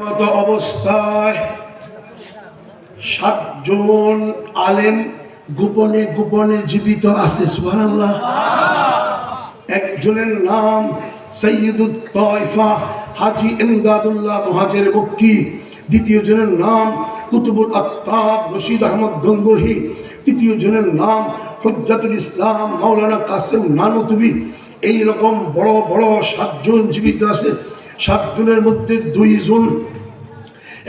মতো অবস্থায় সাতজন আলেম গোপনে গোপনে জীবিত আছে, সুবহানাল্লাহ। একজনের নাম সৈয়দুত তয়ফা হাজি ইমদাদুল্লাহ মহাজের মক্কি। দ্বিতীয় জনের নাম কুতুবুল আত্তাব রশিদ আহমদ গঙ্গোহী। তৃতীয় জনের নাম হজ্জাতুল ইসলাম মাওলানা কাসেম নানুতুবি। এই রকম বড় বড় সাতজন জীবিত আছে। সাতজনের মধ্যে দুইজন।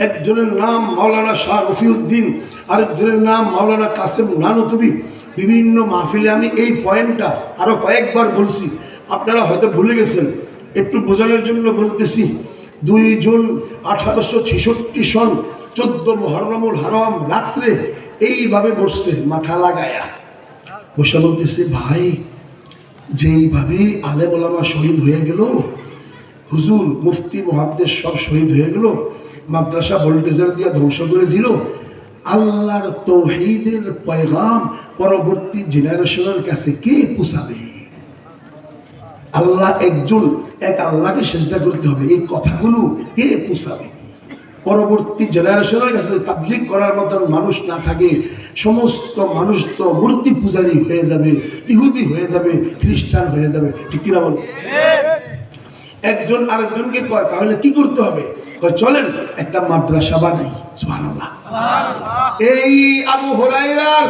একজনের নাম মাওলানা শাহ রফিউদ্দিন, আরেকজনের নাম মাওলানা কাসেম নানুতুবি। বিভিন্ন মাহফিলে আমি এই পয়েন্টটা আরও কয়েকবার বলছি। আপনারা হয়তো ভুলে গেছেন, একটু বোঝানোর জন্য বলতেছি, দুইজন আঠারোশো ছেষট্টি সন চোদ্দ মহরমুল হারাম রাত্রে এইভাবে বসছে, মাথা লাগায়া। বসে বলতেছে, ভাই, যেইভাবে আলেম ওলামা শহীদ হয়ে গেল হুজুর, মুফতি মহাদ্দেশ সব শহীদ হয়ে গেল, মাদ্রাসা ভোল্টেজার দিয়ে ধ্বংস করে দিল। আল্লাহর তৌহিদের পয়গাম পরবর্তী জেনারেশনের কাছে কে পুষাবে আল্লাহ একজন, এক আল্লাহকে চেষ্টা করতে হবে, এই কথাগুলো কে পুষাবে পরবর্তী জেনারেশনের কাছে তাবলিক করার মতন মানুষ না থাকে, সমস্ত মানুষ তো মূর্তি পূজারী হয়ে যাবে, ইহুদি হয়ে যাবে, খ্রিস্টান হয়ে যাবে। ঠিক কিনা বল? একজন আরেকজনকে কয় তাহলে কি করতে হবে? চলেন একটা মাদ্রাসা বানাই। সুবহানাল্লাহ। এই আবু হুরাইরার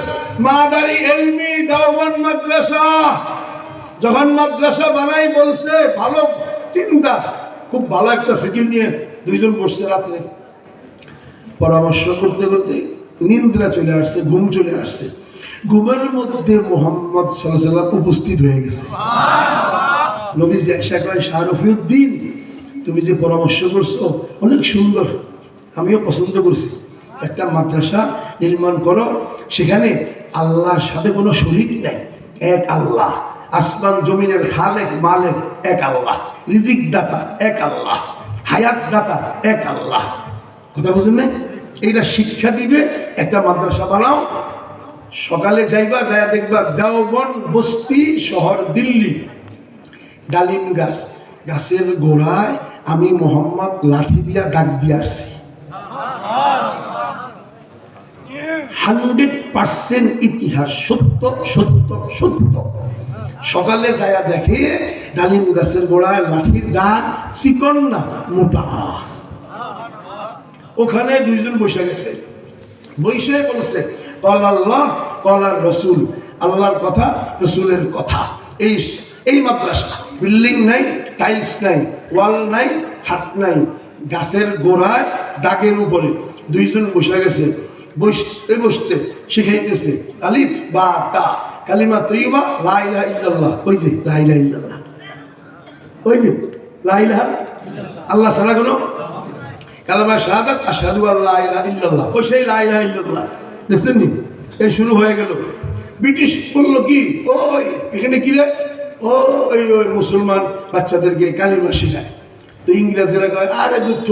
মাদারি এলমি দাওয়ান মাদ্রাসা। যখন মাদ্রাসা বানাই বলছে ভালো চিন্তা খুব ভালো একটা ফিকির নিয়ে দুইজন বসছে রাত্রে। পরামর্শ করতে করতে নিন্দ্রা চলে আসছে ঘুম চলে আসছে। ঘুমের মধ্যে মোহাম্মদ সাল্লাহ সাল্লাম উপস্থিত হয়ে গেছে। নবীজি একশা কয় শাহ রফিউদ্দিন তুমি যে পরামর্শ করছ, অনেক সুন্দর। আমিও পছন্দ করছি। একটা মাদ্রাসা নির্মাণ করো, সেখানে আল্লাহর সাথে কোনো শরিক নেই, এক আল্লাহ। আসমান জমিনের খালেক, মালেক, এক আল্লাহ। রিজিক দাতা এক আল্লাহ। হায়াত দাতা এক আল্লাহ। কথা বুঝলেন না এইটা শিক্ষা দিবে, একটা মাদ্রাসা বানাও। সকালে যাইবা, যাইয়া দেখবা দেওবন বস্তি শহর দিল্লি। ডালিম গাছ। গাছের গোড়ায় আমি মোহাম্মদ লাঠি দিয়া ডাক দিয়ে আসছি। হান্ড্রেড পার্সেন্ট ইতিহাস, সত্য সত্য সত্য। সকালে যায়া দেখে ডালিম গাছের গোড়ায় লাঠির দাগ, চিকন না, মোটা। ওখানে দুইজন বসে গেছে। বৈশে বলছে, কল আল্লাহ, কল আর রসুল। আল্লাহর কথা, রসুলের কথা। এই এই মাদ্রাসা। বিল্ডিং নাই, টাইলস নাই, ওয়াল নাই, ছাদ নাই, গাছের গোড়ায় দাগের উপরে। দুইজন বসে গেছে। বসতে বসতে শিখাইতেছে, আলিফ বা তা। কালিমা তৈবা লাইলা ইল্লাল্লাহ। ওই যে লাইলা ইল্লাল্লাহ। ওই যে লাইলা আল্লাহ ছাড়া কোনো? কালামা শাহাদাত, আশহাদু আল্লাহ ইলাহা ইল্লাল্লাহ। ওই সেই লা ইলাহা ইল্লাল্লাহ। দেখছেন নি? এই শুরু হয়ে গেল। ব্রিটিশ বলল কি? ওই, এখানে কি রে? ও ওই ওই মুসলমান বাচ্চাদেরকে কালিমা শেখায়। তো ইংরেজেরা কয়, আরে দুঃখ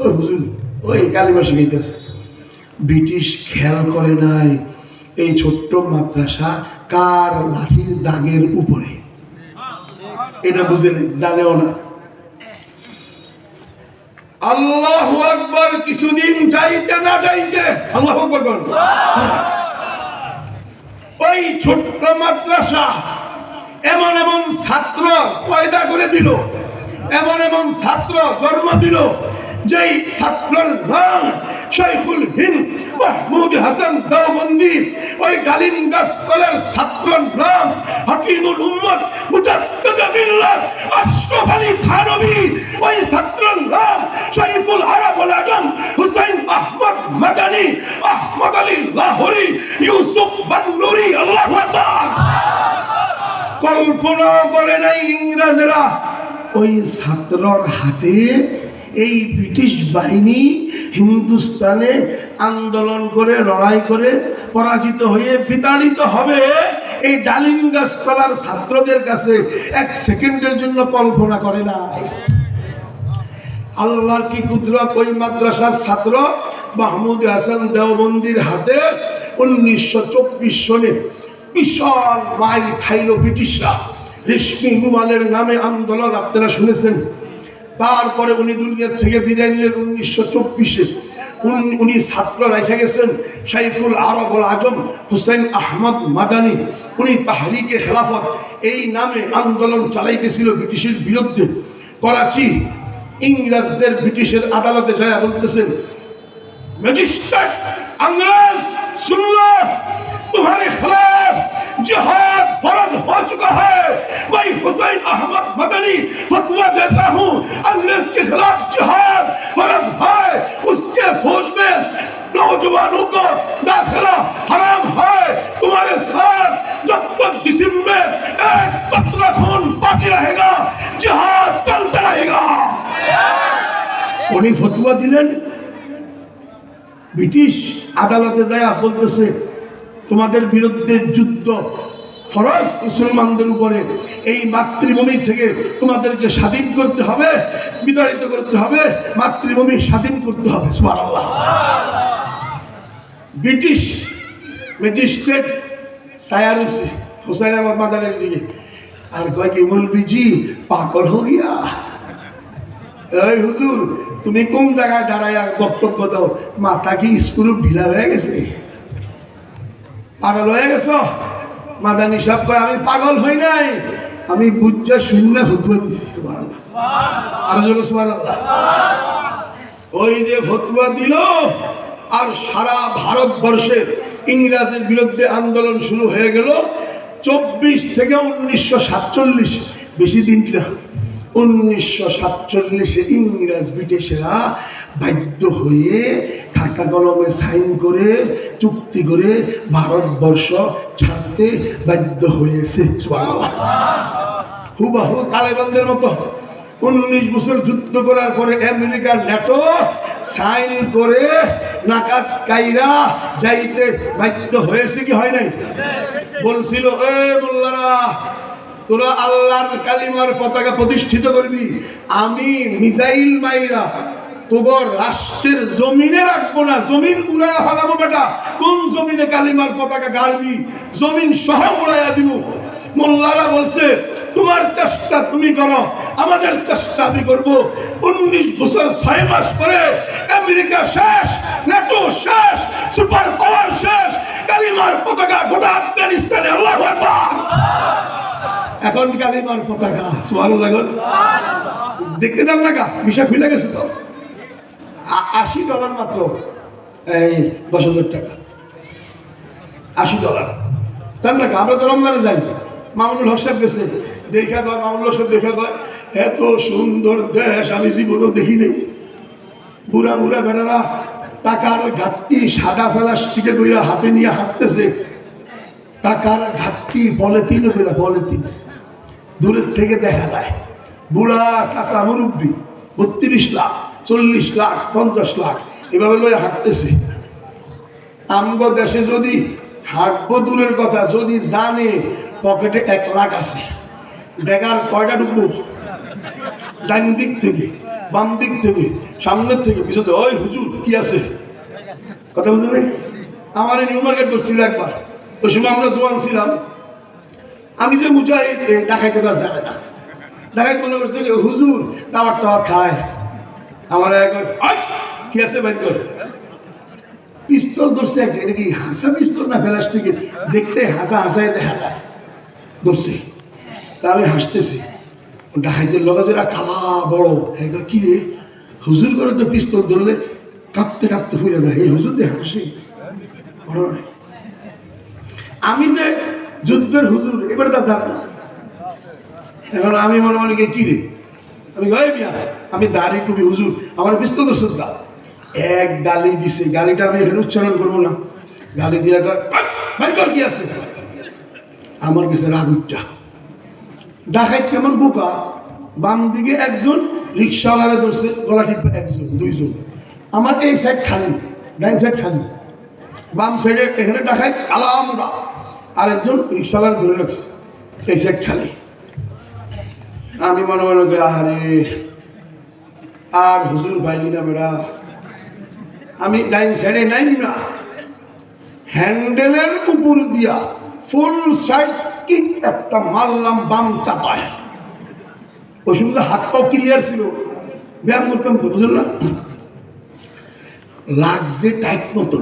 ও হুজুর, ওই কালিমা শিখাইতেছে। ব্রিটিশ খেয়াল করে নাই এই ছোট্ট মাদ্রাসা কার লাঠির দাগের উপরে। এটা বুঝে নেই, জানেও না। আল্লাহ আকবর, কিছুদিন চাইতে না চাইতে আল্লাহ আকবর ওই ছোট্ট মাদ্রাসা এমন এমন ছাত্র পয়দা করে দিল। এমন এমন ছাত্র জন্ম দিল, যেই ছাত্রের নাম শৈখুল হিন্দ মাহমুদ হাসান দেওবন্দি। ওই ডালিম গাছ কলের ছাত্রের নাম হাকিমুল উম্মত মুজাদ্দিদ বিল্লাহ আশরাফ আলী থানভী। ওই ছাত্রের নাম শহীদুল আরব আল আজম হুসাইন আহমদ মাদানী, আহমদ আলী লাহোরি, ইউসুফ বান্নুরি, আল্লাহু আকবার। কল্পনা করে নাই ইংরেজরা। ওই ছাত্রর হাতে এই ব্রিটিশ বাহিনী হিন্দুস্তানে আন্দোলন করে, লড়াই করে পরাজিত হয়ে বিতাড়িত হবে। এই ডালিম গাছ তলার ছাত্রদের কাছে এক সেকেন্ডের জন্য কল্পনা করে নাই আল্লাহর কি কুদরত? ওই মাদ্রাসার ছাত্র মাহমুদ হাসান দেওবন্দির হাতে উনিশশো চব্বিশ সনে বিশাল মাইল খাইল ব্রিটিশরা রেশমি রুমালের নামে আন্দোলন, আপনারা শুনেছেন? তারপরে উনি দুনিয়ার থেকে বিদায় নিলেন উনিশশো চব্বিশে। উনি ছাত্র রেখে গেছেন শাইফুল আরবুল আজম হুসেন আহমদ মাদানি। উনি তাহরিকে খেলাফত, এই নামে আন্দোলন চালাইতেছিল ব্রিটিশের বিরুদ্ধে। করাচি ইংরেজদের ব্রিটিশের আদালতে যায় বলতেছেন, ম্যাজিস্ট্রেট ইংরেজ শুনলে तुम्हारे खिलाफ जिहाद फर्ज हो चुका है मैं हुसैन अहमद मदनी फतवा देता हूँ अंग्रेज के खिलाफ जिहाद फर्ज है उसके फौज में नौजवानों को दाखिला हराम है तुम्हारे साथ जब तक जिसम में एक कतरा खून बाकी रहेगा जिहाद चलता रहेगा উনি ফতুয়া দিলেন ব্রিটিশ আদালতে যায় বলতেছে তোমাদের বিরুদ্ধে যুদ্ধ। ফরজ মুসলমানদের উপরে এই মাতৃভূমি থেকে তোমাদেরকে স্বাধীন করতে হবে, বিতাড়িত করতে হবে, মাতৃভূমি স্বাধীন করতে হবে ব্রিটিশ ম্যাজিস্ট্রেট সায়ার হুসাইন আহমদ মাদানের দিকে, আর কয় কি মৌলবীজি পাগল হো গিয়া। এই হুজুর, তুমি কোন জায়গায় দাঁড়ায় বক্তব্য দাও? মাথা কি স্কুল ঢিলা হয়ে গেছে? পাগল হয়ে গেছ? মাদানি সব কয় আমি পাগল হই নাই। আমি বুঝা শূন্য ফতুয়া সুবহানাল্লাহ। আর জন্য ওই যে ফতুয়া দিল আর সারা ভারতবর্ষের ইংরেজের বিরুদ্ধে আন্দোলন শুরু হয়ে গেল চব্বিশ থেকে উনিশশো সাতচল্লিশ বেশি দিন না উনিশশো সাতচল্লিশে ইংরেজ ব্রিটিশেরা বাধ্য হয়ে খাতা কলমে সাইন করে, চুক্তি করে ভারতবর্ষ ছাড়তে বাধ্য হয়েছে। হুবাহু তালেবানদের মতো উনিশ বছর যুদ্ধ করার পরে আমেরিকার ন্যাটো সাইন করে নাকাত কাইরা যাইতে বাধ্য হয়েছে কি হয় নাই? বলছিল, এ মোল্লারা তোরা আল্লাহর কালিমার পতাকা প্রতিষ্ঠিত করবি। আমি মিসাইল মাইরা তোগর রাষ্ট্রের জমিনে রাখব না। জমিন উড়াইয়া ফেলাবো বেটা। কোন জমিনে কালিমার পতাকা গাড়বি? জমিন সহ উড়াইয়া দিব। মোল্লারা বলছে, তোমার চেষ্টা তুমি করো। আমাদের চেষ্টা আমি করব। উনিশ বছর ছয় মাস পরে আমেরিকা শেষ, নেটো শেষ, সুপার পাওয়ার শেষ, কালিমার পতাকা গোটা আফগানিস্তানে আল্লাহ এখন কালিমার পতাকা, সুবহানাল্লাহ, দেখতে যান না গা বিষয় খুলে গেছে তো। আশি ডলার মাত্র। এই দশ হাজার টাকা। আশি ডলার। জান না গা? আমরা তো রমজানে যাই মামুনুল হক সাহেব গেছে। দেখা কয় মামুনুল হক সাহেব দেখা কয় এত সুন্দর দেশ আমি জীবনও দেখি নেই বুড়া বুড়া বেড়ারা টাকার ঘাটতি সাদা প্লাস্টিকে কইরা হাতে নিয়ে হাঁটতেছে। টাকার ঘাটতি কইরা বলে তিন দূরের থেকে দেখা যায়। বুড়া চাষা মুরব্বী, বত্রিশ লাখ। চল্লিশ লাখ, পঞ্চাশ লাখ, এভাবে লয়ে হাঁটতেছে। আমগো দেশে যদি হাঁটবো দূরের কথা, যদি জানে পকেটে এক লাখ আছে, বেকার কয়টা ঢুকবো? ডান দিক থেকে, বাম দিক থেকে, সামনের থেকে, পিছনে, ওই হুজুর, কি আছে? কথা বুঝলেন? আমার নিউ মার্কেট ধরছিল একবার, ওই সময় আমরা জোয়ান ছিলাম। আমি যে মুজাই ডাকাইতে কাজ দেখায় না। ডাকাই মনে করছে হুজুর টাওয়ার টাওয়ার খায়। আমার এক কি আছে বাইর কর। পিস্তল ধরছে একটা এটা কি হাসা পিস্তল না প্লাস্টিকের? দেখতে হাসা হাসায় দেখা ধরছে। তা আমি হাসতেছি ডাহাইদের লগাজেরা কালা, বড়। হ্যাঁ কি রে? হুজুর করে তো পিস্তল ধরলে কাঁপতে কাঁপতে ফুরে যায়। এই হুজুর দিয়ে হাসি। আমি যে যুদ্ধের হুজুর, এবারে তা জান না এখন আমি মনে মনে কি রে? আমি গাই মিয়া আমি দাড়ি টুপি হুজুর আমার ধরছে দা এক গালি দিছে গালিটা আমি এখানে উচ্চারণ করব না। গালি দিয়া কয় "আই, কর কি আছে? আমার কাছে রাগ উঠটা ডাকাত কেমন বোকা বাম দিকে একজন রিক্সাওয়ালারা ধরছে গলা একজন দুইজন। আমার এই সাইড খালি ডাইন সাইড খালি। বাম সাইডে এখানে ডাকাত কালা আমরা আর একজন রিক্সাওয়ালার ধরে রাখছে এই সাইড খালি। আমি মনে মনে করি আরে আর হুজুর বাইলি না বেড়া। আমি ডাইন সাইডে নাই না। হ্যান্ডেলের উপর দিয়া ফুল সাইড কিক একটা মারলাম, বাম চাপায়। ওই সময় হাত পাও ক্লিয়ার ছিল। ব্যায়াম করতাম তো, বুঝলেন না? লাগছে টাইট মতো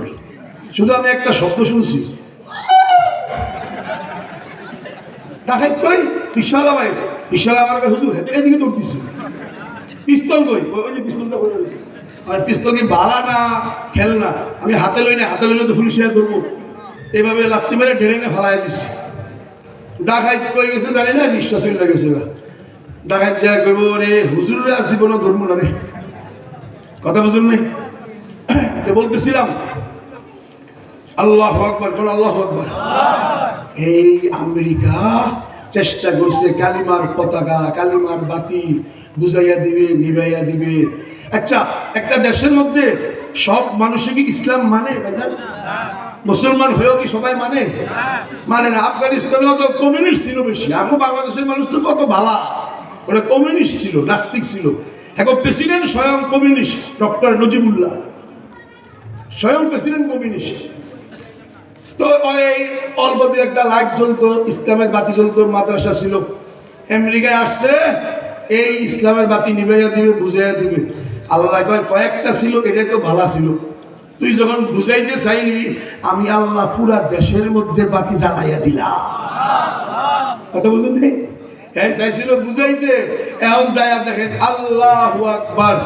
শুধু আমি একটা শব্দ শুনছি। ডাকাত কই? বিশাল বিশাল আমার বালা না আমি হাতে লই না, হাতে লইলে তো পুলিশে এইভাবে লাত্তি মেরে নিয়ে ফালাই দিছি। ডাকাত কই গেছে, জানি না গেছে এবার ডাকাত যা করব রে হুজুররা জীবনও ধর্ম না? রে কথা বুঝুন নাই বলতেছিলাম, আল্লাহ আকবর আল্লাহ আকবর এই আমেরিকা চেষ্টা করছে কালিমার পতাকা, কালিমার বাতি বুঝাইয়া দিবে নিবাইয়া দিবে। আচ্ছা একটা দেশের মধ্যে সব মানুষে কি ইসলাম মানে? মুসলমান হয়েও কি সবাই মানে? মানে না, আফগানিস্তানেও তো কমিউনিস্ট ছিল বেশি। এখন বাংলাদেশের মানুষ তো কত ভালা। ওটা কমিউনিস্ট ছিল, নাস্তিক ছিল। এখন প্রেসিডেন্ট স্বয়ং কমিউনিস্ট ডক্টর নজিবুল্লাহ। স্বয়ং প্রেসিডেন্ট কমিউনিস্ট তো ওই অল্প একটা লাইট জ্বলতো, ইসলামের বাতি চলতো মাদ্রাসা ছিল। আমেরিকায় আসছে, এই ইসলামের বাতি নিভাইয়া দিবে, বুঝাইয়া দিবে। আল্লাহ কয়, কয়েকটা ছিল, এটা তো ভালো ছিল। তুই যখন বুঝাইতে চাইলি, আমি আল্লাহ পুরা দেশের মধ্যে বাতি জ্বালাইয়া দিলাম। কথা বুঝুন এই চাইছিল বুঝাইতে, এখন যায় দেখেন, আল্লাহ আকবার,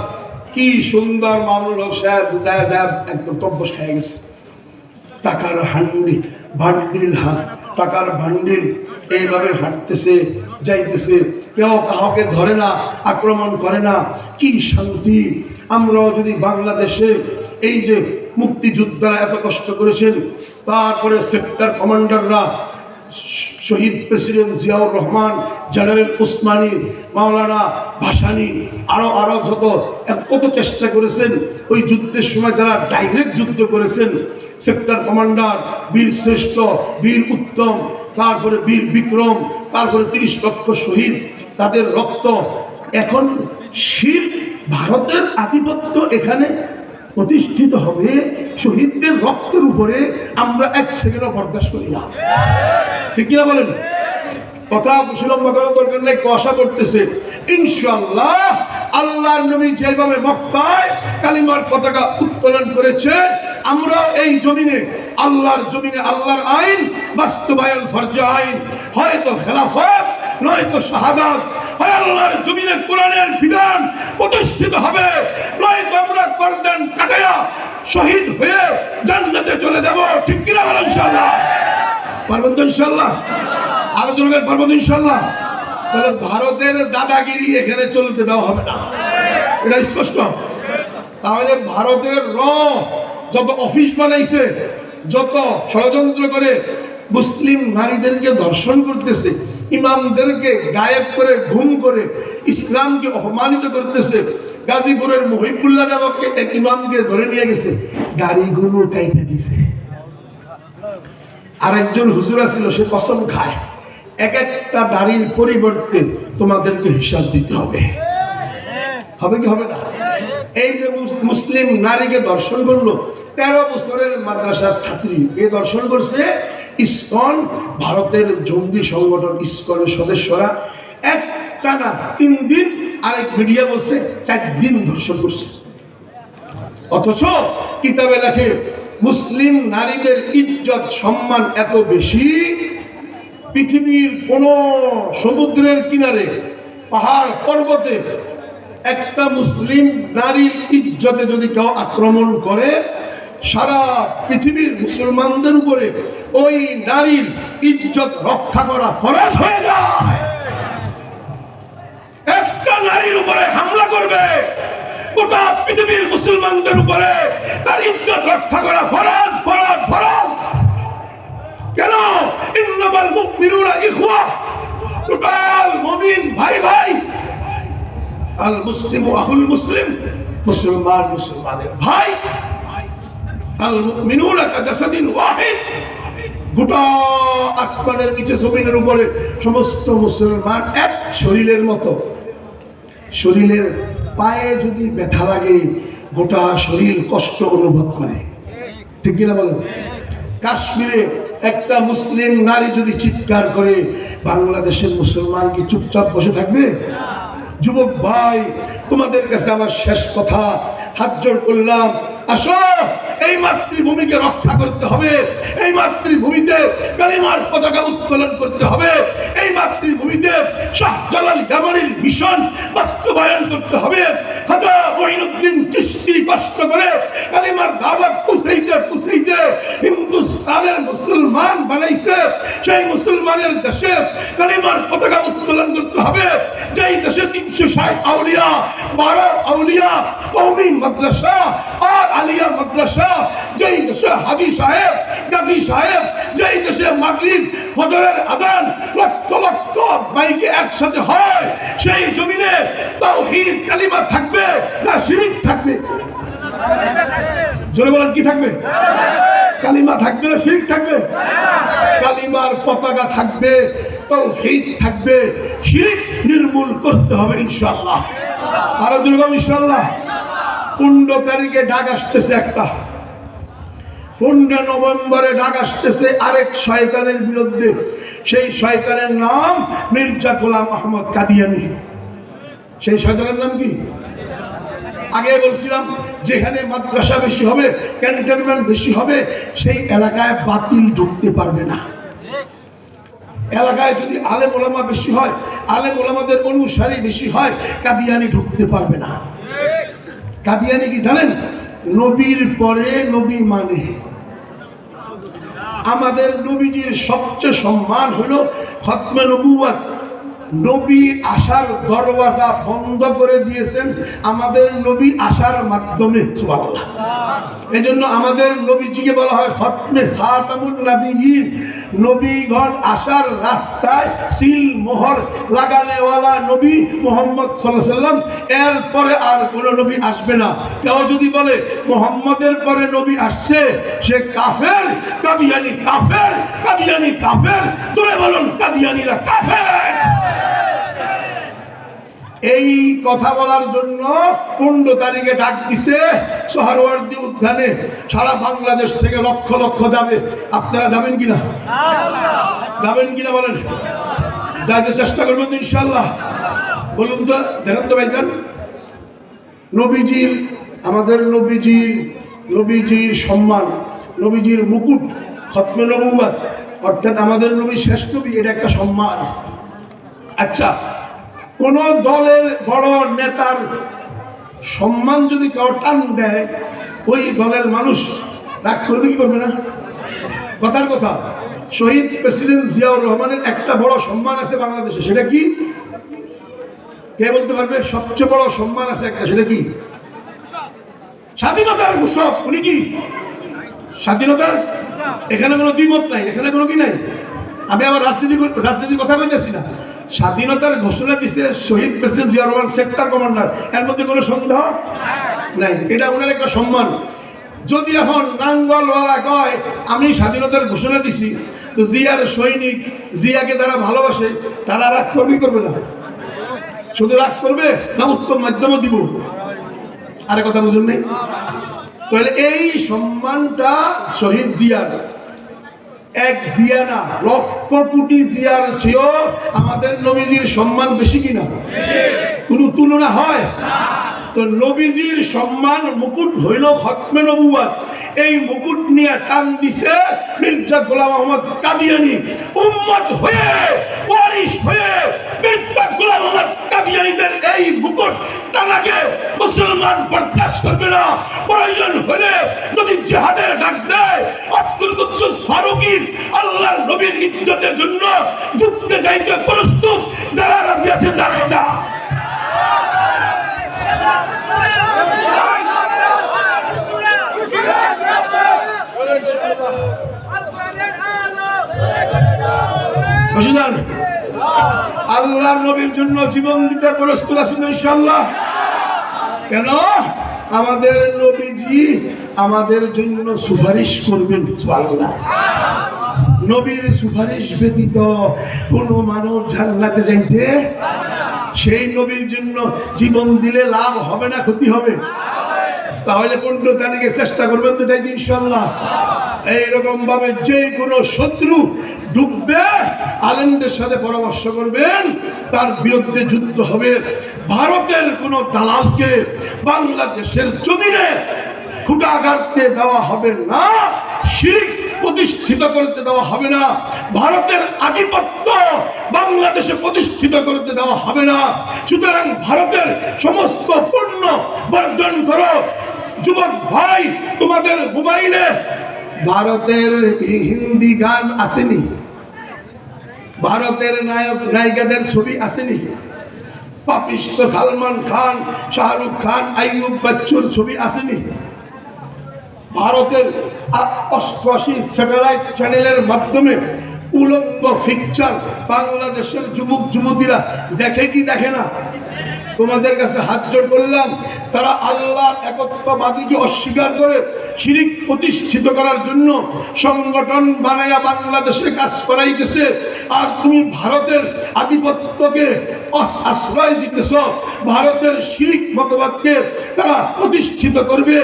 কি সুন্দর মামুল হক সাহেব যায় যায় একদম তব্বস খেয়ে গেছে। টাকার হান্ডি ভান্ডিল হাত, টাকার ভান্ডিল এইভাবে হাঁটতেছে, যাইতেছে। কেউ কাউকে ধরে না, আক্রমণ করে না। কি শান্তি! আমরাও যদি বাংলাদেশে এই যে মুক্তিযোদ্ধারা এত কষ্ট করেছেন, তারপরে সেক্টর কমান্ডাররা, শহীদ প্রেসিডেন্ট জিয়াউর রহমান, জেনারেল উসমানী, মাওলানা ভাসানি আরও আরও যত, এত কত চেষ্টা করেছেন, ওই যুদ্ধের সময় যারা ডাইরেক্ট যুদ্ধ করেছেন সেক্টর কমান্ডার, বীর শ্রেষ্ঠ, বীর উত্তম, তারপরে বীর বিক্রম, তারপরে তিরিশ লক্ষ শহীদ। তাদের রক্ত এখন শির ভারতের আধিপত্য এখানে প্রতিষ্ঠিত হবে। শহীদদের রক্তের উপরে আমরা এক সেকেন্ডও বরদাস্ত করি না। ঠিক কিনা বলেন? কথা বিলম্ব করার দরকার নেই কষা করতেছে। ইনশাল্লাহ আল্লাহর নবী যেভাবে মক্কায় কালিমার পতাকা উত্তোলন করেছে, আমরা এই জমিনে, আল্লাহর জমিনে আল্লাহর আইন, বাস্তবায়ন ফরজ আইন। হয়তো খেলাফত, নয়তো শাহাদাত। হয় আল্লাহর জমিনে কোরআনের বিধান প্রতিষ্ঠিত হবে, নয়তো আমরা করদান কাটায়া শহীদ চলে ঠিক কিনা তাহলে ভারতের দাদাগিরি এখানে চলতে দেওয়া হবে না। এটা স্পষ্ট। তাহলে ভারতের র যত অফিস বানাইছে, যত ষড়যন্ত্র করে মুসলিম নারীদেরকে ধর্ষণ করতেছে, ইমামদেরকে গায়েব করে, ঘুম করে, ইসলামকে অপমানিত করতেছে, গাজীপুরের মহিবুল্লাহ নামককে এক ইমামকে ধরে নিয়ে গেছে, গাড়িগুলো কাইটে দিছে। আরেকজন হুজুরা ছিল সে কসম খায়। এক একটা দাড়ির পরিবর্তে তোমাদেরকে হিসাব দিতে হবে। হবে কি হবে না? এই যে মুসলিম নারীকে দর্শন করল, তেরো বছরের মাদ্রাসার ছাত্রী, কে দর্শন করছে? ইসকন, ভারতের জঙ্গি সংগঠন ইসকনের সদস্যরা। এক টানা তিন দিন আরেক মিডিয়া বলছে, চার দিন ধর্ষণ করছে। অথচ কিতাবে লেখে, মুসলিম নারীদের ইজ্জত, সম্মান এত বেশি পৃথিবীর কোন সমুদ্রের কিনারে, পাহাড় পর্বতে একটা মুসলিম নারীর ইজ্জতে যদি কেউ আক্রমণ করে, সারা পৃথিবীর মুসলমানদের উপরে ওই নারীর ইজ্জত রক্ষা করা ফরজ হয়ে যায়। একটা নারীর উপরে হামলা করবে, গোটা পৃথিবীর মুসলমানদের উপরে তার ইজ্জত রক্ষা করা ফরজ ফরজ ফরজ। কেন? ইন্নামাল মুমিনুনা ইখওয়া। টোটাল মুমিন, ভাই ভাই। আল মুসলিম আহুল মুসলিম, মুসলমান মুসলমানের ভাই। আল কাজাসাদিন ওয়াহিদ। গোটা আসমানের নিচে জমিনের উপরে সমস্ত মুসলমান এক শরীরের মতো। শরীরের পায়ে যদি ব্যথা লাগে, গোটা শরীর কষ্ট অনুভব করে। ঠিক কিনা বলেন? কাশ্মীরে একটা মুসলিম নারী যদি চিৎকার করে, বাংলাদেশের মুসলমান কি চুপচাপ বসে থাকবে? যুবক ভাই, তোমাদের কাছে আমার শেষ কথা। হাত জোড় করলাম। আসো! এই মাতৃভূমিকে রক্ষা করতে হবে। এই মাতৃভূমিতে কালিমার পতাকা উত্তোলন করতে হবে। এই মাতৃভূমিতে শাহজালাল ইয়ামানির মিশন বাস্তবায়ন করতে হবে। খাজা কষ্ট করে কালিমার পুষাইতে পুষাইতে হিন্দুস্তানের মুসলমান বানাইছে। সেই মুসলমানের দেশে কালিমার পতাকা উত্তোলন করতে হবে। যেই দেশে তিনশো ষাট আউলিয়া, বারো আউলিয়া কৌমি মাদ্রাসা, আর আলিয়া মাদ্রাসা যেই দেশে হাজি সাহেব সাহেব যেই দেশে মাগরিব, ফজরের লক্ষ লক্ষ বাইকে একসাথে হয়। সেই জমিনে কালিমা থাকবে না শিরিক থাকবে। জোরে বলেন, কি থাকবে? কালিমা থাকবে না শিরিক থাকবে? কালিমার পতাকা থাকবে, তাওহীদ থাকবে, শিরিক নির্মূল করতে হবে ইনশাআল্লাহ। আরও জোরে বলেন, ইনশাআল্লাহ। পনেরো তারিখে ডাক আসতেছে একটা। পনেরো নভেম্বরে ডাক আসতেছে আরেক শয়তানের বিরুদ্ধে। সেই শয়তানের নাম মির্জা গোলাম আহমদ কাদিয়ানি। সেই শয়তানের নাম কি? আগে বলছিলাম, যেখানে মাদ্রাসা বেশি হবে, ক্যান্টনমেন্ট বেশি হবে, সেই এলাকায় বাতিল ঢুকতে পারবে না। এলাকায় যদি আলেম ওলামা বেশি হয়, আলেম ওলামাদের অনুসারী বেশি হয়, কাদিয়ানি ঢুকতে পারবে না। কাদিয়ানি কি জানেন? নবীর পরে নবী মানে। আমাদের নবীজির সবচেয়ে সম্মান হলো খতমে নবুয়াত নবী আসার দরওয়াজা বন্ধ করে দিয়েছেন আমাদের নবী আসার মাধ্যমে এই জন্য আমাদের নবীজিকে বলা হয় খাতামুন নবীন নবীগণ আসার রাস্তায় সিল মোহর লাগানেওয়ালা নবী মোহাম্মদ সাল্লাহ সাল্লাম এরপরে আর কোনো নবী আসবে না। কেউ যদি বলে, মোহাম্মদের পরে নবী আসছে, সে কাফের, কাদিয়ানি কাফের কাদিয়ানি কাফের। তোরে বলুন, কাদিয়ানিরা কাফের। এই কথা বলার জন্য পনেরো তারিখে ডাক দিছে সোহারওয়ার্দি উদ্যানে সারা বাংলাদেশ থেকে লক্ষ লক্ষ যাবে। আপনারা যাবেন কিনা? যাবেন কিনা বলেন? যাতে চেষ্টা করবেন ইনশাল্লাহ বলুন তো, দেখেন তো ভাইজান। নবীজির, আমাদের নবীজির নবীজির সম্মান, নবীজির মুকুট, খতমে নবুয়াত অর্থাৎ আমাদের নবী শেষ নবী, এটা একটা সম্মান। আচ্ছা কোন দলের বড় নেতার সম্মান যদি কেউ টান দেয়, ওই দলের মানুষ রাগ করবে কি করবে না? কথার কথা, শহীদ প্রেসিডেন্ট জিয়াউর রহমানের একটা বড় সম্মান আছে বাংলাদেশে, সেটা কি? কে বলতে পারবে? সবচেয়ে বড় সম্মান আছে একটা, সেটা কি? স্বাধীনতার ঘোষক, উনি কি? স্বাধীনতার? এখানে কোনো দ্বিমত নাই, এখানে কোনো কি নাই? আমি আবার রাজনীতি রাজনীতির কথা বলতেছি না। স্বাধীনতার ঘোষণা দিছে শহীদ president Zia Rahman, sector commander. এর মধ্যে কোনো সন্দেহ? নাই। এটা ওনার একটা সম্মান। যদি এখন নাঙ্গলওয়ালা কয়, আমি স্বাধীনতার ঘোষণা দিছি, তো জিয়ার সৈনিক, জিয়াকে যারা ভালোবাসে, তারা রাগ করবে করবে না? শুধু রাগ করবে না, উত্তম মাধ্যমও দিব। আরে কথা বুঝুন নেই? তাহলে এই সম্মানটা শহীদ জিয়ার। এক জিয়ানা লক্ষ কোটি জিয়ার চেয়েও আমাদের নবীজির সম্মান বেশি কিনা? কোনো তুলনা হয়? তো নবীজির সম্মান মুকুট হইল হকমে নবুয়াত। এই মুকুট নিয়ে টান দিছে মির্জা গোলাম আহমদ কাদিয়ানি। উম্মত হয়ে, ওয়ারিশ হয়ে মির্জা গোলাম আহমদ কাদিয়ানিদের এই মুকুট টানাকে মুসলমান বরদাস্ত করবে না। প্রয়োজন হলে যদি জিহাদের ডাক দেয়, আব্দুল কুদ্দুস ফারুকি আল্লাহর নবীর ইজ্জতের জন্য যুদ্ধে যাইতে প্রস্তুত। যারা রাজি আছে বুঝলেন আল্লাহর নবীর জন্য জীবন দিতে প্রস্তুত আছেন ইনশাল্লাহ কেন? আমাদের নবীজি আমাদের জন্য সুপারিশ করবেন আল্লাহ নবীর সুপারিশ ব্যতীত কোনো মানুষ জান্নাতে যাইতে সেই নবীর জন্য জীবন দিলে লাভ হবে না, ক্ষতি হবে। তাহলে পনেরো তারিখে চেষ্টা করবেন তো যাইতে ইনশাল্লাহ এইরকম ভাবে যে কোনো শত্রু ডুববে, আলেমদের সাথে পরামর্শ করবেন, তার বিরুদ্ধে যুদ্ধ হবে। ভারতের কোন দালালকে বাংলাদেশের জমিনে খুঁটা গাড়তে দেওয়া হবে না, শিরিক প্রতিষ্ঠিত করতে দেওয়া হবে না। ভারতের আধিপত্য বাংলাদেশে প্রতিষ্ঠিত করতে দেওয়া হবে না। সুতরাং ভারতের সমস্ত পণ্য বর্জন করো। যুবক ভাই, তোমাদের মোবাইলে ভারতের হিন্দি গান আসেনি। ভারতের নায়ক নায়িকাদের ছবি আসেনি। পাপিষ্ট সালমান খান, শাহরুখ খান, আইয়ুব বচ্চুর ছবি আসেনি। ভারতের অষ্টআশি স্যাটেলাইট চ্যানেলের মাধ্যমে উলঙ্গ ফিকচার বাংলাদেশের যুবক যুবতীরা দেখে কি দেখে না? তোমাদের কাছে হাত জোর করলাম। তারা আল্লাহর একত্ববাদীকে অস্বীকার করে শিরিক প্রতিষ্ঠিত করার জন্য সংগঠন বানায়া বাংলাদেশে কাজ করাইতেছে। আর তুমি ভারতের আধিপত্যকে আশ্রয় দিতেছ। ভারতের শিরিক মতবাদকে তারা প্রতিষ্ঠিত করবে।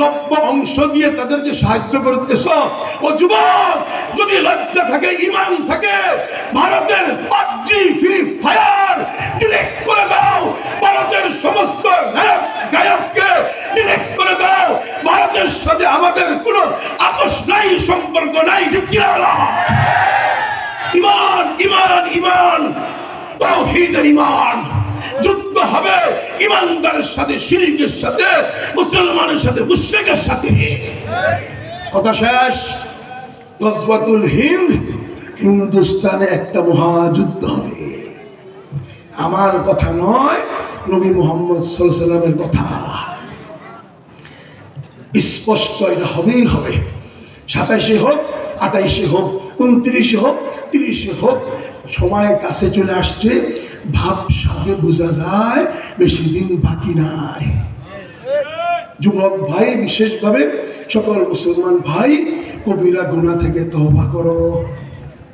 লব্য অংশ দিয়ে তাদেরকে সাহায্য করতেছ। ও যুবক, যদি লজ্জা থাকে ইমান থাকে, ভারতের পাবজি ফ্রি ফায়ার ডিলেক্ট করে দাও। ভারতের সমস্ত গায়ককে ডিলেক্ট করে দাও। ভারতের সাথে আমাদের কোনো আপোষ নাই, সম্পর্ক নাই? ইমান ইমান ইমান। তাওহীদের ইমান। যুদ্ধ হবে ইমানদারের সাথে, শিরিকের সাথে, মুসলমানের সাথে, মুশরিকের সাথে। কথা শেষ। গজওয়াতুল হিন্দ, হিন্দুস্তানে একটা মহাযুদ্ধ হবে। আমার কথা নয় নবী মোহাম্মদ সাল্লামের কথা। স্পষ্ট এটা হবেই হবে। সাতাইশে হোক, আটাইশে হোক, উনত্রিশে হোক, তিরিশে হোক সময় কাছে চলে আসছে, ভাব সাথে বোঝা যায়, বেশি দিন বাকি নাই। যুবক ভাই, বিশেষভাবে সকল মুসলমান ভাই, কবিরা গুণা থেকে তহবা করো।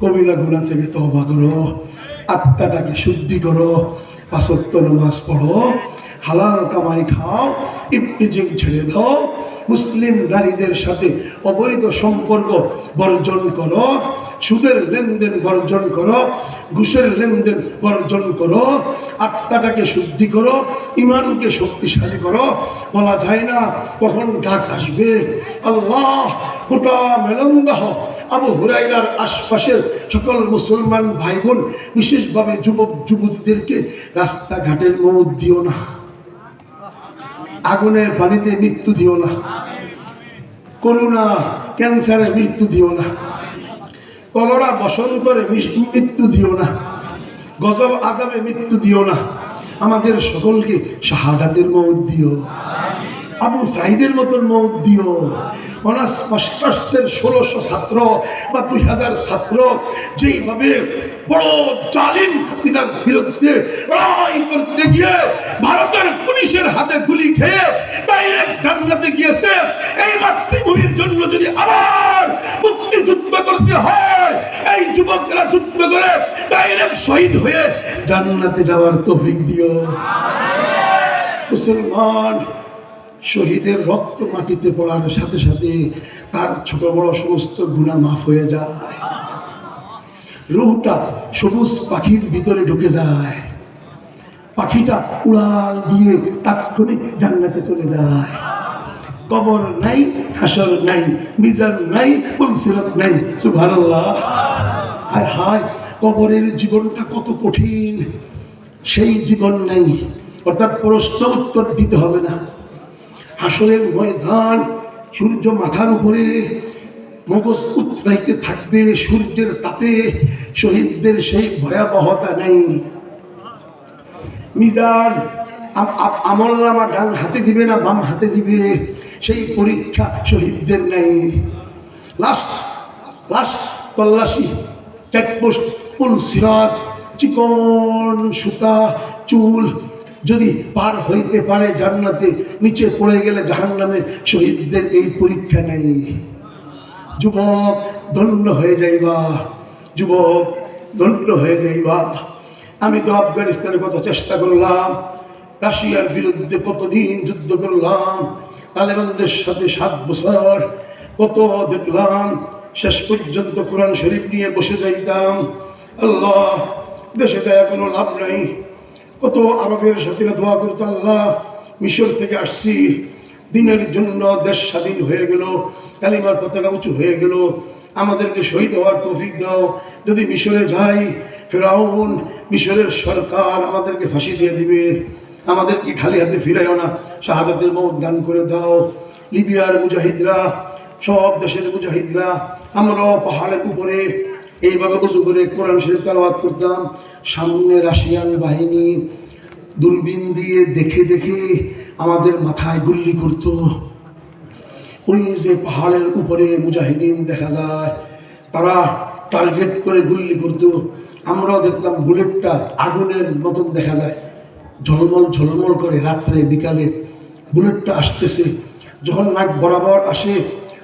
কবিরা গুণা থেকে তহবা করো। আত্মাটাকে শুদ্ধি করো। পাঁচত্ব নামাজ পড়ো, হালাল কামাই খাও ইফটিজিং ছেড়ে দাও, মুসলিম নারীদের সাথে অবৈধ সম্পর্ক বর্জন করো সুদের লেনদেন বর্জন করো, ঘুষের লেনদেন বর্জন করো, আত্মাটাকে শুদ্ধি করো, ইমানকে শক্তিশালী করো। বলা যায় না, কখন ডাক আসবে? আল্লাহ গোটা মেলন্দাহ আবু হুরাইরার আশপাশের সকল মুসলমান ভাই বোন বিশেষভাবে যুবক যুবতীদেরকে রাস্তাঘাটের মৌত দিও না। আগুনের পানিতে মৃত্যু দিও না। করোনা ক্যান্সারে মৃত্যু দিও না। কলরা বসন্তরে মৃত্যু দিও না। গজব আজাবে মৃত্যু দিও না। আমাদের সকলকে শাহাদাতের মত দিও। আবু সাইদের মতন মৌত দিও। অনার্স মাস্টার্সের ষোলোশো ছাত্র বা দুই হাজার ছাত্র যেইভাবে বড় জালিম হাসিনার বিরুদ্ধে লড়াই করতে গিয়ে ভারতের পুলিশের হাতে গুলি খেয়ে ডাইরেক্ট জান্নাতে গিয়েছে, এই মাতৃভূমির জন্য যদি আবার মুক্তিযুদ্ধ করতে হয়, এই যুবকরা যুদ্ধ করে ডাইরেক্ট শহীদ হয়ে জান্নাতে যাওয়ার দিও। মুসলমান শহীদের রক্ত মাটিতে পড়ার সাথে সাথে তার ছোট বড় সমস্ত গুণা মাফ হয়ে যায়। রুহটা সবুজ পাখির ভিতরে ঢুকে যায়। পাখিটা উড়াল দিয়ে তাৎক্ষণিক জান্নাতে চলে যায়। কবর নাই, হাসর নাই, মিজান নাই পুলসিরত নাই, সুবহানাল্লাহ। হায় হায়, কবরের জীবনটা কত কঠিন। সেই জীবন নাই। অর্থাৎ প্রশ্ন উত্তর দিতে হবে না। হাসরের ময়দান, সূর্য মাথার উপরে, মগজ উৎপাইতে থাকবে সূর্যের তাপে, শহীদদের সেই ভয়াবহতা নেই। মিজান, আম- আম- আমল নামা ডান হাতে দিবে না বাম হাতে দিবে, সেই পরীক্ষা শহীদদের নেই। লাস্ট লাস্ট তল্লাশি, চেকপোস্ট, পুল সিরাত, চিকন সুতা, চুল যদি পার হইতে পারে জান্নাতে, নিচে পড়ে গেলে জাহান্নামে শহীদদের এই পরীক্ষা নেই। যুবক দণ্ড হয়ে যাইবা। যুবক দণ্ড হয়ে যাইবা। আমি তো আফগানিস্তানে কত চেষ্টা করলাম, রাশিয়ার বিরুদ্ধে কতদিন যুদ্ধ করলাম, তালেবানদের সাথে সাত বছর কত দেখলাম, শেষ পর্যন্ত কোরআন শরীফ নিয়ে বসে যাইতাম। আল্লাহ, দেশে যায় কোনো লাভ নাই। কত আরবের সাথীরা দোয়া করতো আল্লাহ, মিশর থেকে আসছি। দিনের জন্য দেশ স্বাধীন হয়ে গেল, কালিমার পতাকা উঁচু হয়ে গেল। আমাদেরকে শহীদ হওয়ার তৌফিক দাও। যদি মিশরে যাই, ফেরাউন, মিশরের সরকার আমাদেরকে ফাঁসি দিয়ে দিবে। আমাদেরকে খালি হাতে ফিরাইও না, শাহাদাতের মত দান করে দাও। লিবিয়ার মুজাহিদরা, সব দেশের মুজাহিদরা, আমরাও পাহাড়ের উপরে এইভাবে কিছু করে কোরআন শরীফ তালাবাদ করতাম। সামনে রাশিয়ান বাহিনী দূরবীন দিয়ে দেখে দেখে আমাদের মাথায় গুল্লি করতো। ওই যে পাহাড়ের উপরে মুজাহিদিন দেখা যায়, তারা টার্গেট করে গুল্লি করতো। আমরাও দেখতাম বুলেটটা আগুনের মতন দেখা যায়। ঝলমল ঝলমল করে রাত্রে, বিকালে বুলেটটা আসতেছে। যখন নাক বরাবর আসে,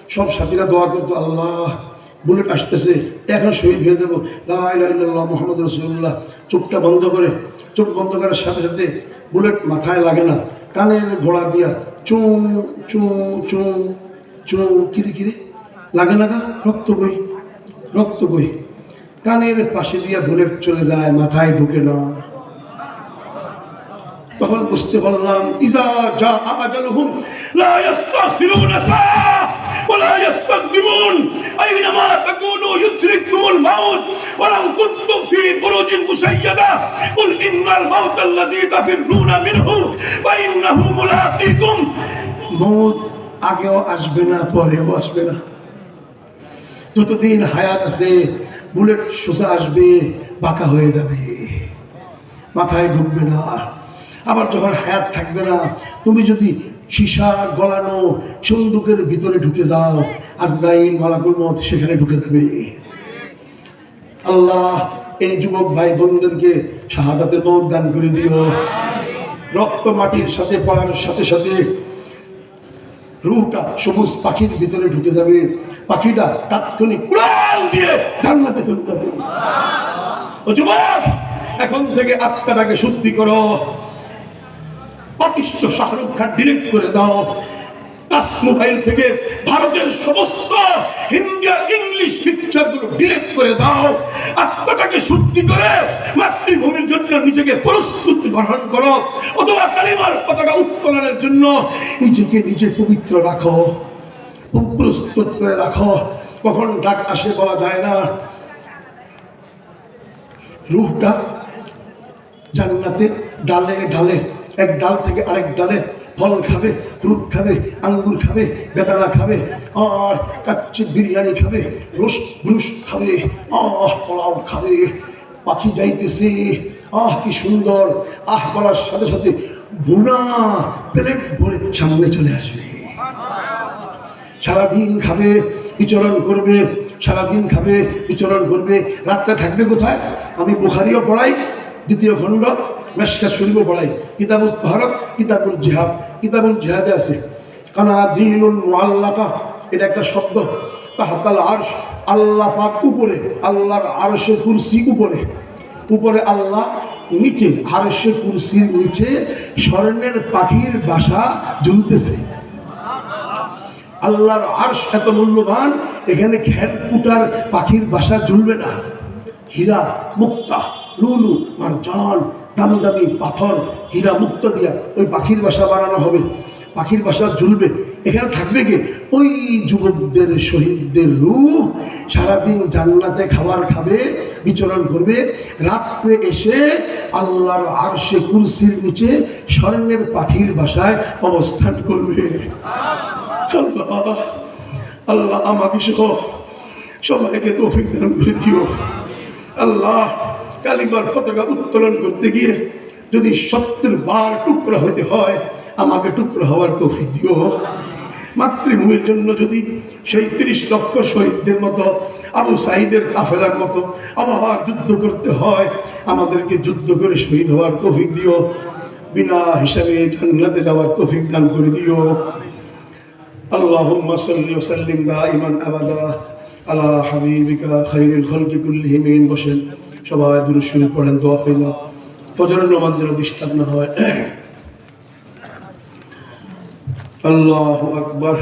সব সাথীরা দোয়া করতো, আল্লাহ বুলেট আসতেছে। এখন শহীদ হয়ে যাব। লাহ মোহাম্মদ রসুল্লাহ চোখটা বন্ধ করে, চোখ বন্ধ করার সাথে সাথে বুলেট মাথায় লাগে না। কানের গোড়া দিয়া চুঁ চুঁ চুঁ চুঁ, কিরে কিরে? লাগে না গা? রক্ত বই রক্ত বই। কানের পাশে দিয়া বুলেট চলে যায়, মাথায় ঢুকে না। তখন বুঝতে পারলাম, ইজা যা আজালুহুম লা ইস্তাগফিরুনা সাআ। ولا يستقدمون أينما تكونوا يدرككم الموت ولو كنتم في بروج مشيدة قل إن الموت الذي تفرون منه فإنه ملاقيكم মৌত আগেও আসবে না পরেও আসবে না যতদিন হায়াত আছে বুলেট সোজা আসবে বাঁকা হয়ে যাবে মাথায় ঢুকবে না আবার যখন হায়াত থাকবে না তুমি যদি সীসা গলানো সন্দুকের ভিতরে ঢুকে যাও। আজরাইল মালাকুল মত সেখানে ঢুকে যাবে। আল্লাহ এই যুবক ভাই বোনদেরকে শাহাদাতের মত দান করে দিও। রক্ত মাটির সাথে পড়ার সাথে সাথে রুহটা সবুজ পাখির ভিতরে ঢুকে যাবে। পাখিটা তাৎক্ষণিক উড়াল দিয়ে জান্নাতে চলে যাবে। ও যুবক, এখন থেকে আত্মাটাকে শুদ্ধি করো। পাকিস্ত শাহরুখ খান ডিলিট করে দাও। টাচ মোবাইল থেকে ভারতের সমস্ত হিন্দি আর ইংলিশ পিকচারগুলো ডিলিট করে দাও। আত্মাটাকে শুদ্ধি করে মাতৃভূমির জন্য নিজেকে প্রস্তুতি গ্রহণ করো। অথবা কালিমার পতাকা উত্তোলনের জন্য নিজেকে নিজে পবিত্র রাখো। প্রস্তুত করে রাখো। কখন ডাক আসে বলা যায় না। রুহটা জান্নাতে ডালে ডালে এক ডাল থেকে আরেক ডালে ফল খাবে, ফ্রুট খাবে, আঙ্গুর খাবে, বেদানা খাবে, আর কাচ্চি বিরিয়ানি খাবে রোস ব্রুস খাবে, আহ, পোলাও খাবে। পাখি যাইতেছে, আহ, কি সুন্দর। আহ, বলার সাথে সাথে বুনা প্লেট ভরে সামনে চলে আসবে। সারাদিন খাবে, বিচরণ করবে, সারাদিন খাবে, বিচরণ করবে। রাত্রে থাকবে কোথায়? আমি বুখারিও পড়াই, দ্বিতীয় খণ্ড। মেসকা শরীফও পড়াই কিতাবুল তহরত, কিতাবুল জিহাদ, কিতাবুল জিহাদে আছে। কানা দিনুল মোয়াল্লাকা এটা একটা শব্দ। তাহাতাল আরশ, আল্লাহ পাক উপরে, আল্লাহর আরশের কুরসি উপরে। উপরে আল্লাহ, নিচে, আরশের কুরসির নিচে স্বর্ণের পাখির বাসা ঝুলতেছে। আল্লাহর আরশ এত মূল্যবান, এখানে খ্যাট কুটার পাখির বাসা ঝুলবে না। হীরা, মুক্তা, লুলু মারজান দামি দামি পাথর হীরা মুক্ত দিয়া ওই পাখির বাসা বানানো হবে। পাখির বাসা ঝুলবে। এখানে থাকবে কি? ওই যুবকদের, শহীদদের রূপ। সারাদিন জান্নাতে খাবার খাবে, বিচরণ করবে। রাত্রে এসে আল্লাহর আরশে কুরসির নিচে স্বর্ণের পাখির বাসায় অবস্থান করবে। আল্লাহ আল্লাহ আমাকে সহ সবাইকে তৌফিক দান করে দিও। আল্লাহ কালিমার পতাকা উত্তোলন করতে গিয়ে যদি সত্তর বার টুকরা হতে হয় আমাকে টুকরা হওয়ার তৌফিক দিও মাতৃভূমির জন্য যদি সেই তিরিশ লক্ষ শহীদদের মতো আবু সাহিদের কাফেলার মতো আবার যুদ্ধ করতে হয় আমাদেরকে যুদ্ধ করে শহীদ হওয়ার তৌফিক দিও বিনা হিসাবে জান্নাতে যাওয়ার তৌফিক দান করে দিও اللهم صل وسلم دائما ابدا على حبيبك خير الخلق كلهم من বসেন সবাই দূরে শুরু করেন দোয়া পেল ফজরের নামাজ যেন ডিস্টার্ব না হয়। আল্লাহ আকবার।